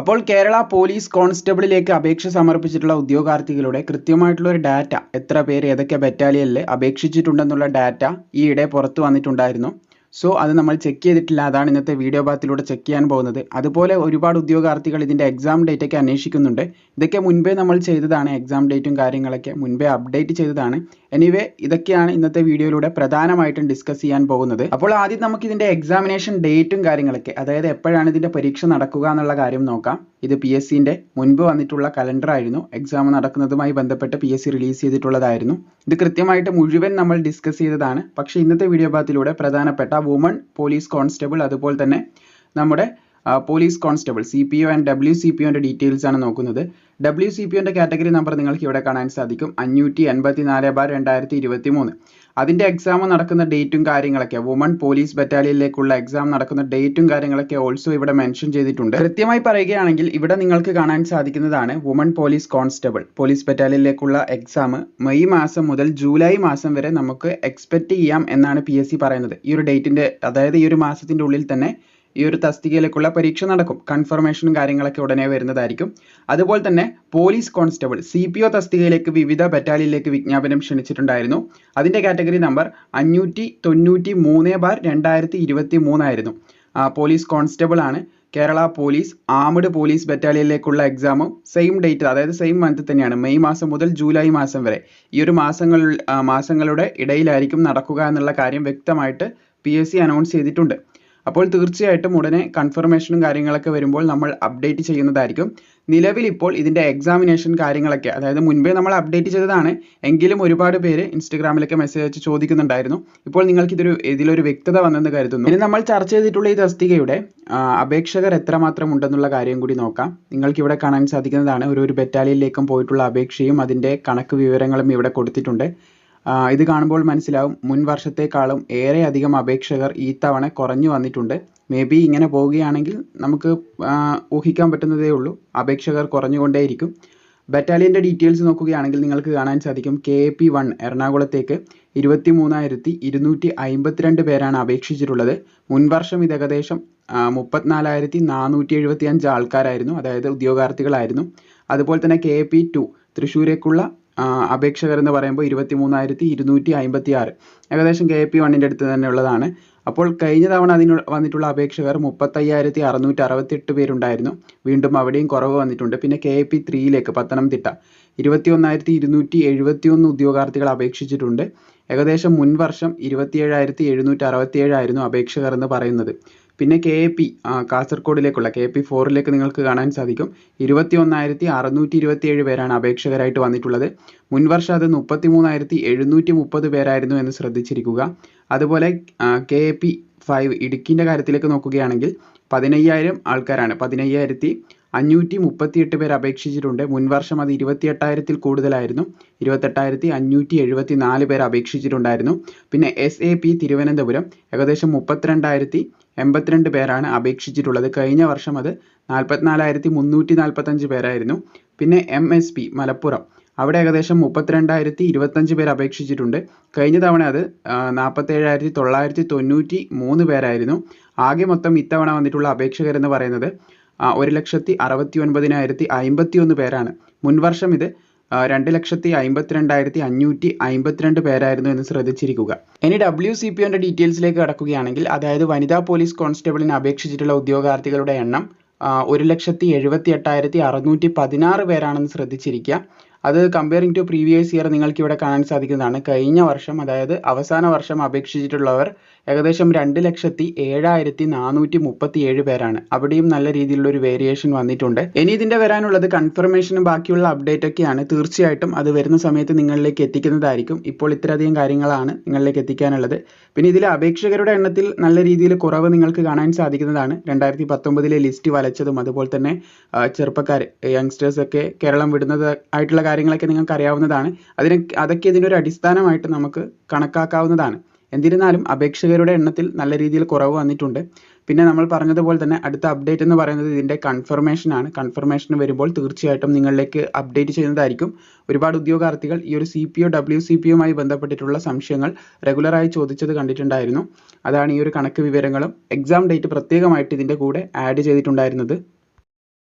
അപ്പോൾ കേരള പോലീസ് കോൺസ്റ്റബിളിലേക്ക് അപേക്ഷ സമർപ്പിച്ചിട്ടുള്ള ഉദ്യോഗാർത്ഥികളുടെ കൃത്യമായിട്ടുള്ള ഒരു ഡാറ്റ എത്ര പേര് ഏതൊക്കെ ബറ്റാലിയനിൽ അപേക്ഷിച്ചിട്ടുണ്ടെന്നുള്ള ഡാറ്റ ഈയിടെ പുറത്തു വന്നിട്ടുണ്ടായിരുന്നു. സോ അത് നമ്മൾ ചെക്ക് ചെയ്തിട്ടില്ല. അതാണ് ഇന്നത്തെ വീഡിയോ ഭാഗത്തിലൂടെ ചെക്ക് ചെയ്യാൻ പോകുന്നത്. അതുപോലെ ഒരുപാട് ഉദ്യോഗാർത്ഥികൾ ഇതിന്റെ എക്സാം ഡേറ്റൊക്കെ അന്വേഷിക്കുന്നുണ്ട്. ഇതൊക്കെ മുൻപേ നമ്മൾ ചെയ്തതാണ് എക്സാം ഡേറ്റും കാര്യങ്ങളൊക്കെ മുൻപേ അപ്ഡേറ്റ് ചെയ്തതാണ്. എനിവേ ഇതൊക്കെയാണ് ഇന്നത്തെ വീഡിയോയിലൂടെ പ്രധാനമായിട്ടും ഡിസ്കസ് ചെയ്യാൻ പോകുന്നത്. അപ്പോൾ ആദ്യം നമുക്ക് ഇതിന്റെ എക്സാമിനേഷൻ ഡേറ്റും കാര്യങ്ങളൊക്കെ അതായത് എപ്പോഴാണ് ഇതിന്റെ പരീക്ഷ നടക്കുക എന്നുള്ള കാര്യം നോക്കാം. ഇത് പി എസ് സിന്റെ മുൻപ് വന്നിട്ടുള്ള കലണ്ടർ ആയിരുന്നു. എക്സാം നടക്കുന്നതുമായി ബന്ധപ്പെട്ട് പി എസ് സി റിലീസ് ചെയ്തിട്ടുള്ളതായിരുന്നു. ഇത് കൃത്യമായിട്ട് മുഴുവൻ നമ്മൾ ഡിസ്കസ് ചെയ്തതാണ്. പക്ഷേ ഇന്നത്തെ വീഡിയോ ഭാഗത്തിലൂടെ പ്രധാനപ്പെട്ട വുമൺ പോലീസ് കോൺസ്റ്റബിൾ അതുപോലെ തന്നെ നമ്മുടെ police constable C P O and W C P ഒന്റെ details ആണ് നോക്കുന്നത്. ഡബ്ല്യു സി പി ഒന്റെ കാറ്റഗറി നമ്പർ നിങ്ങൾക്ക് ഇവിടെ കാണാൻ സാധിക്കും. അഞ്ഞൂറ്റി എൺപത്തി നാല് ബാർ രണ്ടായിരത്തി ഇരുപത്തി മൂന്ന് അതിന്റെ എക്സാം നടക്കുന്ന ഡേറ്റും കാര്യങ്ങളൊക്കെ വുമൺ പോലീസ് ബറ്റാലിയനിലേക്കുള്ള എക്സാം നടക്കുന്ന ഡേറ്റും കാര്യങ്ങളൊക്കെ ഓൾസോ ഇവിടെ മെൻഷൻ ചെയ്തിട്ടുണ്ട്. കൃത്യമായി പറയുകയാണെങ്കിൽ ഇവിടെ നിങ്ങൾക്ക് കാണാൻ സാധിക്കുന്നതാണ് വുമൺ പോലീസ് കോൺസ്റ്റബിൾ പോലീസ് ബറ്റാലിയനിലേക്കുള്ള എക്സാം മെയ് മാസം മുതൽ ജൂലൈ മാസം വരെ നമുക്ക് എക്സ്പെക്റ്റ് ചെയ്യാം എന്നാണ് പി പറയുന്നത്. ഈ ഒരു ഡേറ്റിന്റെ അതായത് ഈ ഒരു മാസത്തിന്റെ ഉള്ളിൽ തന്നെ ഈ ഒരു തസ്തികയിലേക്കുള്ള പരീക്ഷ നടക്കും. കൺഫർമേഷനും കാര്യങ്ങളൊക്കെ ഉടനെ വരുന്നതായിരിക്കും. അതുപോലെ തന്നെ police constable C P O തസ്തികയിലേക്ക് വിവിധ ബറ്റാലിയനിലേക്ക് വിജ്ഞാപനം ക്ഷണിച്ചിട്ടുണ്ടായിരുന്നു. അതിന്റെ കാറ്റഗറി നമ്പർ അഞ്ഞൂറ്റി തൊണ്ണൂറ്റി മൂന്ന് ബാർ രണ്ടായിരത്തി ഇരുപത്തി മൂന്നായിരുന്നു പോലീസ് കോൺസ്റ്റബിൾ ആണ്. കേരള പോലീസ് ആംഡ് പോലീസ് ബറ്റാലിയനിലേക്കുള്ള എക്സാമും സെയിം ഡേറ്റ് അതായത് സെയിം മന്ത് തന്നെയാണ്. മെയ് മാസം മുതൽ ജൂലൈ മാസം വരെ. ഈ ഒരു മാസങ്ങൾ മാസങ്ങളുടെ ഇടയിലായിരിക്കും നടക്കുക എന്നുള്ള കാര്യം വ്യക്തമായിട്ട് പി എസ് സി അനൗൺസ് ചെയ്തിട്ടുണ്ട്. അപ്പോൾ തീർച്ചയായിട്ടും ഉടനെ കൺഫർമേഷനും കാര്യങ്ങളൊക്കെ വരുമ്പോൾ നമ്മൾ അപ്ഡേറ്റ് ചെയ്യുന്നതായിരിക്കും. നിലവിൽ ഇപ്പോൾ ഇതിന്റെ എക്സാമിനേഷൻ കാര്യങ്ങളൊക്കെ അതായത് മുൻപേ നമ്മൾ അപ്ഡേറ്റ് ചെയ്തതാണ് എങ്കിലും ഒരുപാട് പേര് ഇൻസ്റ്റഗ്രാമിലൊക്കെ മെസ്സേജ് അയച്ച് ചോദിക്കുന്നുണ്ടായിരുന്നു. ഇപ്പോൾ നിങ്ങൾക്ക് ഇതൊരു ഇതിലൊരു വ്യക്തത വന്നെന്ന് കരുതുന്നു. ഇനി നമ്മൾ ചർച്ച ചെയ്തിട്ടുള്ള ഈ തസ്തികയുടെ അപേക്ഷകർ എത്രമാത്രം ഉണ്ടെന്നുള്ള കാര്യം കൂടി നോക്കാം. നിങ്ങൾക്ക് ഇവിടെ കാണാൻ സാധിക്കുന്നതാണ് ഒരു ഒരു ബറ്റാലിയനിലേക്കും പോയിട്ടുള്ള അപേക്ഷയും അതിന്റെ കണക്ക് വിവരങ്ങളും ഇവിടെ കൊടുത്തിട്ടുണ്ട്. ഇത് കാണുമ്പോൾ മനസ്സിലാവും. മുൻ വർഷത്തേക്കാളും ഏറെ അധികം അപേക്ഷകർ ഈ തവണ കുറഞ്ഞു വന്നിട്ടുണ്ട്. മേ ബി ഇങ്ങനെ പോവുകയാണെങ്കിൽ നമുക്ക് ഊഹിക്കാൻ പറ്റുന്നതേ ഉള്ളൂ. അപേക്ഷകർ കുറഞ്ഞുകൊണ്ടേയിരിക്കും. ബറ്റാലിയന്റെ ഡീറ്റെയിൽസ് നോക്കുകയാണെങ്കിൽ നിങ്ങൾക്ക് കാണാൻ സാധിക്കും. കെ എ പി വൺ എറണാകുളത്തേക്ക് ഇരുപത്തി മൂന്നായിരത്തി ഇരുന്നൂറ്റി അമ്പത്തിരണ്ട് പേരാണ് അപേക്ഷിച്ചിട്ടുള്ളത്. മുൻവർഷം ഇത് ഏകദേശം മുപ്പത്തിനാലായിരത്തി നാനൂറ്റി എഴുപത്തി അഞ്ച് ആൾക്കാരായിരുന്നു അതായത് ഉദ്യോഗാർത്ഥികളായിരുന്നു. അതുപോലെ തന്നെ കെ എ പി ടു തൃശ്ശൂരേക്കുള്ള അപേക്ഷകർ എന്ന് പറയുമ്പോൾ ഇരുപത്തി മൂന്നായിരത്തി ഇരുന്നൂറ്റി അമ്പത്തി ആറ് ഏകദേശം കെ പി വണ്ണിന്റെ അടുത്ത് തന്നെ ഉള്ളതാണ്. അപ്പോൾ കഴിഞ്ഞ തവണ അതിന് വന്നിട്ടുള്ള അപേക്ഷകർ മുപ്പത്തയ്യായിരത്തി അറുന്നൂറ്റി അറുപത്തെട്ട് പേരുണ്ടായിരുന്നു. വീണ്ടും അവിടെയും കുറവ് വന്നിട്ടുണ്ട്. പിന്നെ കെ പി ത്രീയിലേക്ക് പത്തനംതിട്ട. ഇരുപത്തി ഒന്നായിരത്തി ഇരുന്നൂറ്റി എഴുപത്തി ഒന്ന് ഉദ്യോഗാർത്ഥികൾ അപേക്ഷിച്ചിട്ടുണ്ട്. ഏകദേശം മുൻ വർഷം ഇരുപത്തിയേഴായിരത്തി എഴുന്നൂറ്റി അറുപത്തിയേഴായിരുന്നു അപേക്ഷകർ എന്ന് പറയുന്നത്. പിന്നെ കെ എ പി കാസർഗോഡിലേക്കുള്ള കെ പി ഫോറിലേക്ക് നിങ്ങൾക്ക് കാണാൻ സാധിക്കും. ഇരുപത്തി ഒന്നായിരത്തി അറുന്നൂറ്റി ഇരുപത്തിയേഴ് പേരാണ് അപേക്ഷകരായിട്ട് വന്നിട്ടുള്ളത്. മുൻവർഷം അത് മുപ്പത്തി മൂന്നായിരത്തി എഴുന്നൂറ്റി മുപ്പത് പേരായിരുന്നു എന്ന് ശ്രദ്ധിച്ചിരിക്കുക. അതുപോലെ കെ എ പി ഫൈവ് ഇടുക്കിന്റെ കാര്യത്തിലേക്ക് നോക്കുകയാണെങ്കിൽ പതിനയ്യായിരം ആൾക്കാരാണ്. പതിനയ്യായിരത്തി അഞ്ഞൂറ്റി മുപ്പത്തിയെട്ട് പേർ അപേക്ഷിച്ചിട്ടുണ്ട്. മുൻവർഷം അത് ഇരുപത്തിയെട്ടായിരത്തിൽ കൂടുതലായിരുന്നു. ഇരുപത്തെട്ടായിരത്തി അഞ്ഞൂറ്റി എഴുപത്തി നാല് പേർ അപേക്ഷിച്ചിട്ടുണ്ടായിരുന്നു പിന്നെ എസ് എ പി തിരുവനന്തപുരം ഏകദേശം മുപ്പത്തിരണ്ടായിരത്തി എൺപത്തിരണ്ട് പേരാണ് അപേക്ഷിച്ചിട്ടുള്ളത്. കഴിഞ്ഞ വർഷം അത് നാൽപ്പത്തിനാലായിരത്തി മുന്നൂറ്റി നാൽപ്പത്തഞ്ച് പേരായിരുന്നു. പിന്നെ എം എസ് പി മലപ്പുറം. അവിടെ ഏകദേശം മുപ്പത്തിരണ്ടായിരത്തി ഇരുപത്തഞ്ച് പേർ അപേക്ഷിച്ചിട്ടുണ്ട്. കഴിഞ്ഞ തവണ അത് നാൽപ്പത്തേഴായിരത്തി തൊള്ളായിരത്തി തൊണ്ണൂറ്റി മൂന്ന് പേരായിരുന്നു. ആകെ മൊത്തം ഇത്തവണ വന്നിട്ടുള്ള അപേക്ഷകരെന്ന് പറയുന്നത് ഒരു ലക്ഷത്തി അറുപത്തി ഒൻപതിനായിരത്തി അമ്പത്തി ഒന്ന് പേരാണ്. മുൻവർഷം ഇത് രണ്ട് ലക്ഷത്തി അമ്പത്തിരണ്ടായിരത്തി അഞ്ഞൂറ്റി അമ്പത്തിരണ്ട് പേരായിരുന്നു എന്ന് ശ്രദ്ധിച്ചിരിക്കുക. ഇനി ഡബ്ല്യു സി പി ഒന്റെ ഡീറ്റെയിൽസിലേക്ക് കടക്കുകയാണെങ്കിൽ അതായത് വനിതാ പോലീസ് കോൺസ്റ്റബിളിന് അപേക്ഷിച്ചിട്ടുള്ള ഉദ്യോഗാർത്ഥികളുടെ എണ്ണം ഒരു ലക്ഷത്തി എഴുപത്തി എട്ടായിരത്തി അറുന്നൂറ്റി പതിനാറ് പേരാണെന്ന് ശ്രദ്ധിച്ചിരിക്കുക. അത് കമ്പയറിംഗ് ടു പ്രീവിയസ് ഇയർ നിങ്ങൾക്ക് ഇവിടെ കാണാൻ സാധിക്കുന്നതാണ്. കഴിഞ്ഞ വർഷം അതായത് അവസാന വർഷം അപേക്ഷിച്ചിട്ടുള്ളവർ ഏകദേശം രണ്ട് ലക്ഷത്തി ഏഴായിരത്തി നാനൂറ്റി മുപ്പത്തി ഏഴ് പേരാണ്. അവിടെയും നല്ല രീതിയിലുള്ള ഒരു വേരിയേഷൻ വന്നിട്ടുണ്ട്. ഇനി ഇതിന്റെ വരാനുള്ളത് കൺഫർമേഷനും ബാക്കിയുള്ള അപ്ഡേറ്റ് ഒക്കെയാണ്. തീർച്ചയായിട്ടും അത് വരുന്ന സമയത്ത് നിങ്ങളിലേക്ക് എത്തിക്കുന്നതായിരിക്കും. ഇപ്പോൾ ഇത്രയധികം കാര്യങ്ങളാണ് നിങ്ങളിലേക്ക് എത്തിക്കാനുള്ളത്. പിന്നെ ഇതിലെ അപേക്ഷകരുടെ എണ്ണത്തിൽ നല്ല രീതിയിൽ കുറവ് നിങ്ങൾക്ക് കാണാൻ സാധിക്കുന്നതാണ്. രണ്ടായിരത്തി പത്തൊമ്പതിലെ ലിസ്റ്റ് വലച്ചതും അതുപോലെ തന്നെ ചെറുപ്പക്കാർ യങ്സ്റ്റേഴ്സ് ഒക്കെ കേരളം വിടുന്നത് ആയിട്ടുള്ള കാര്യങ്ങളൊക്കെ നിങ്ങൾക്ക് അറിയാവുന്നതാണ് അതിന് അതൊക്കെ ഒരു അടിസ്ഥാനമായിട്ട് നമുക്ക് കണക്കാക്കാവുന്നതാണ്. എന്നിരുന്നാലും അപേക്ഷകരുടെ എണ്ണത്തിൽ നല്ല രീതിയിൽ കുറവ് വന്നിട്ടുണ്ട്. പിന്നെ നമ്മൾ പറഞ്ഞതുപോലെ തന്നെ അടുത്ത അപ്ഡേറ്റ് എന്ന് പറയുന്നത് ഇതിന്റെ കൺഫർമേഷൻ ആണ്. കൺഫർമേഷൻ വരുമ്പോൾ തീർച്ചയായിട്ടും നിങ്ങളിലേക്ക് അപ്ഡേറ്റ് ചെയ്യുന്നതായിരിക്കും. ഒരുപാട് ഉദ്യോഗാർത്ഥികൾ ഈ ഒരു C P O W C P യുമായി ബന്ധപ്പെട്ടിട്ടുള്ള സംശയങ്ങൾ റെഗുലറായി ചോദിച്ചത് കണ്ടിട്ടുണ്ടായിരുന്നു. അതാണ് ഈ ഒരു കണക്ക് വിവരങ്ങളും. എക്സാം ഡേറ്റ് പ്രത്യേകമായിട്ട് ഇതിന്റെ കൂടെ ആഡ് ചെയ്തിട്ടുണ്ടായിരുന്നത്.